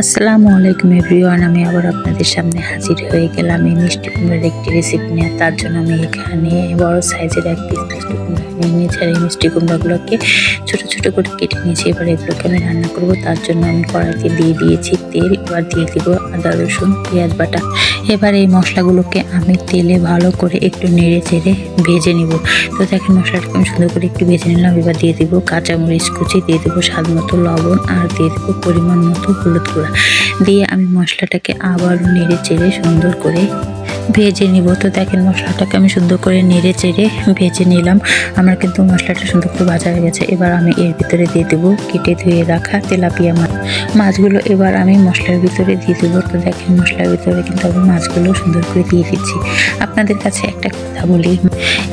আসসালামু আলাইকুম এভরিওয়ান, আমি আবার আপনাদের সামনে হাজির হয়ে গেলাম এই মিষ্টি কুমড়ার একটি রেসিপি নিয়ে। তার জন্য আমি এখানে বড় সাইজের এক পিস মিষ্টি কুমড়ো নিয়ে এই মিষ্টি কুমড়োগুলোকে ছোটো ছোটো করে কেটে নিয়েছি। এবার এগুলোকে আমি রান্না করব। তার জন্য আমি কড়াইতে দিয়ে দিয়েছি তেল, এবার দিয়ে দিব আদা, রসুন, পেঁয়াজ বাটা। এবার এই মশলাগুলোকে আমি তেলে ভালো করে একটু নেড়ে চেড়ে ভেজে নিব। তো দেখেন মশলাটাকে আমি সুন্দর করে একটু ভেজে নিলাম। এবার দিয়ে দিব কাঁচামরিচ কুচি, দিয়ে দেবো স্বাদ মতো লবণ, আর দিয়ে দেবো পরিমাণ মতো হলুদ গুঁড়া। দিয়ে আমি মশলাটাকে আবারও নেড়ে চেড়ে সুন্দর করে ভেজে নিব। তো দেখেন মশলাটাকে আমি সুন্দর করে নেড়ে চেড়ে ভেজে নিলাম। আমার কিন্তু মশলাটা সুন্দর করে ভাজা হয়ে গেছে। এবার আমি এর ভিতরে দিয়ে দেবো কেটে ধুয়ে রাখা তেলাপিয়া মাছ মাছগুলো এবার আমি মশলার ভিতরে দিয়ে দেবো। তো দেখেন মশলার ভিতরে কিন্তু আমি মাছগুলো সুন্দর করে দিয়ে দিচ্ছি। আপনাদের কাছে একটা কথা বলি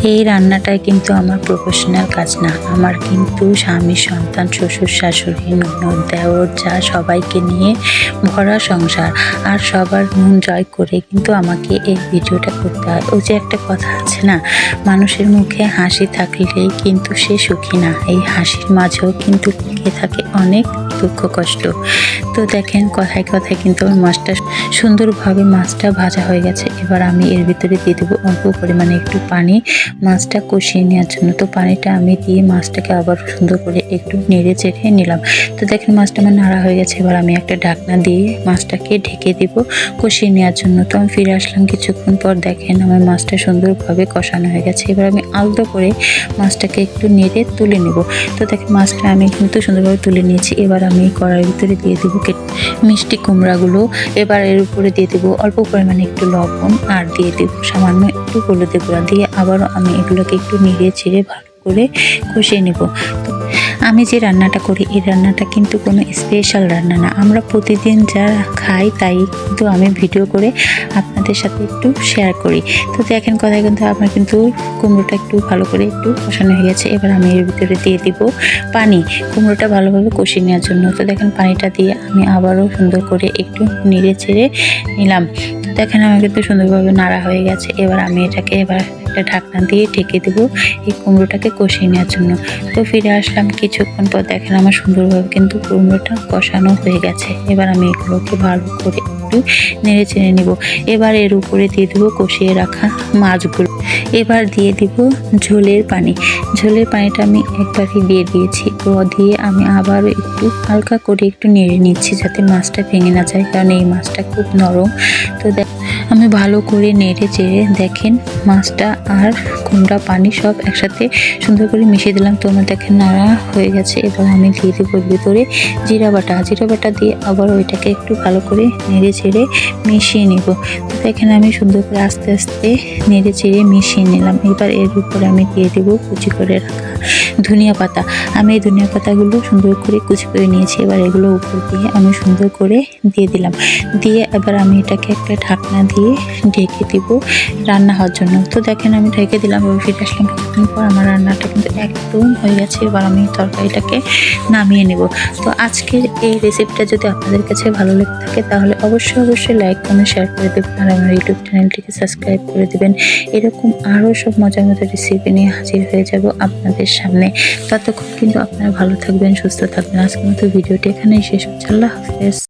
এই রান্নাটাই কিন্তু আমার প্রফেশনাল কাজ না। আমার কিন্তু স্বামী, সন্তান, শ্বশুর, শাশুড়ি, ননদ, দেওর, যা সবাইকে নিয়ে ভরা সংসার আর সবার মন জয় করে কিন্তু আমাকে এই ভিডিওটা করতে হয়। ওই যে একটা কথা আছে না, মানুষের মুখে হাসি থাকলেই কিন্তু সে সুখী না। এই হাসির মাঝেও কিন্তু থাকে অনেক দুঃখ কষ্ট। তো দেখেন, কথায় কথায় কিন্তু আমার মাছটা সুন্দরভাবে মাছটা ভাজা হয়ে গেছে। এবার আমি এর ভিতরে দিয়ে দেবো অল্প পরিমাণে একটু পানি। মাছটা কষিয়ে নেওয়ার জন্য তো পানিটা আমি দিয়ে মাছটাকে আবার সুন্দর করে একটু নেড়ে চেড়ে নিলাম। তো দেখেন মাছটা আমার নাড়া হয়ে গেছে। এবার আমি একটা ঢাকনা দিয়ে মাছটাকে ঢেকে দিব কষিয়ে নেওয়ার জন্য। তো আমি ফিরে আসলাম কিছুক্ষণ পর দেখেন আমার মাছটা সুন্দরভাবে কষানো হয়ে গেছে। এবার আমি আলতো করে মাছটাকে একটু নেড়ে তুলে নেব। তো দেখেন মাছটা আমি কিন্তু সুন্দরভাবে তুলে নিয়েছি। এবার আমি কড়াইয়ের ভিতরে দিয়ে দেবো মিষ্টি কুমড়াগুলো। এবার এর উপরে দিয়ে দেবো। অল্প পরিমাণে একটু লবণ আর দিয়ে দেবো। সামান্য একটু হলুদের গুঁড়া দিয়ে আবারও আমি এগুলোকে একটু নেড়ে ছেড়ে ভালো করে কষিয়ে নেব। তো আমি যে রান্নাটা করি, এই রান্নাটা কিন্তু কোনো স্পেশাল রান্না না। আমরা প্রতিদিন যা খাই তাই কিন্তু আমি ভিডিও করে আপনাদের সাথে একটু শেয়ার করি। তো দেখেন কথায় কিন্তু আমার কিন্তু কুমড়োটা একটু ভালো করে একটু কষানো হয়ে গেছে। এবার আমি এর ভিতরে দিয়ে দিব পানি। কুমড়োটা ভালোভাবে কষিয়ে নেওয়ার জন্য। তো দেখেন পানিটা দিয়ে আমি আবারও সুন্দর করে একটু নেড়ে ছেড়ে নিলাম। দেখেন আমার কিন্তু সুন্দরভাবে নাড়া হয়ে গেছে। এবার আমি এটাকে এবার একটা ঢাকনা দিয়ে ঢেকে দেবো এই কুমড়োটাকে কষিয়ে নেওয়ার জন্য। তো ফিরে আসলাম কিছুক্ষণ পর দেখেন আমার সুন্দরভাবে কিন্তু কুমড়োটা কষানো হয়ে গেছে। এবার আমি এগুলোকে ভালো করে একটু নেড়ে চেড়ে নিব। এবার এর উপরে দিয়ে দেবো কষিয়ে রাখা মাছগুলো। এবার দিয়ে দিব ঝোলের পানি। ঝোলের পানিটা আমি একবারই দিয়ে দিয়েছি। ও দিয়ে আমি আবার একটু হালকা করে একটু নেড়ে নিচ্ছি যাতে মাছটা ভেঙে না যায়, কারণ এই মাছটা খুব নরম। তো আমি ভালো করে নেড়ে চেড়ে দেখেন মাছটা আর কুমড়া পানি সব একসাথে সুন্দর করে মিশিয়ে দিলাম। তো আমার দেখেন নাড়া হয়ে গেছে। এবার আমি দিয়ে দেবো ভিতরে জিরা বাটা। জিরা বাটা দিয়ে আবার ওইটাকে একটু ভালো করে নেড়ে চেড়ে মিশিয়ে নিব। তো দেখেন আমি সুন্দর করে আস্তে আস্তে নেড়ে চেড়ে মিশিয়ে নিলাম। এবার এর উপরে আমি দিয়ে দেবো কুচি করে রাখা ধনিয়া পাতা। আমি এই ধনিয়া পাতাগুলো সুন্দর করে কুচি করে নিয়েছি। এবার এগুলো উপর দিয়ে আমি সুন্দর করে দিয়ে দিলাম। দিয়ে এবার আমি এটাকে একটা ঢাকনা দিয়ে ঢেকে দিব রান্না হওয়ার জন্য। তো দেখেন আমি ঢেকে দিলাম, এবার ফিরে আসলাম পর। আমার রান্নাটা কিন্তু একদম হয়ে গেছে। এবার আমি তরকারিটাকে নামিয়ে নেব। তো আজকের এই রেসিপিটা যদি আপনাদের কাছে ভালো লেগে থাকে, তাহলে অবশ্যই অবশ্যই লাইক কমেন্ট শেয়ার করে দেবেন আর আমার ইউটিউব চ্যানেলটিকে সাবস্ক্রাইব করে দেবেন। এরকম আরও সব মজার মজার রেসিপি নিয়ে হাজির হয়ে যাব আপনাদের সামনে। ততক্ষণ কিন্তু আপনারা ভালো থাকবেন, সুস্থ থাকবেন। আজকের মতো ভিডিওটি এখানেই শেষ হচ্ছে। আল্লাহ হাফেজ।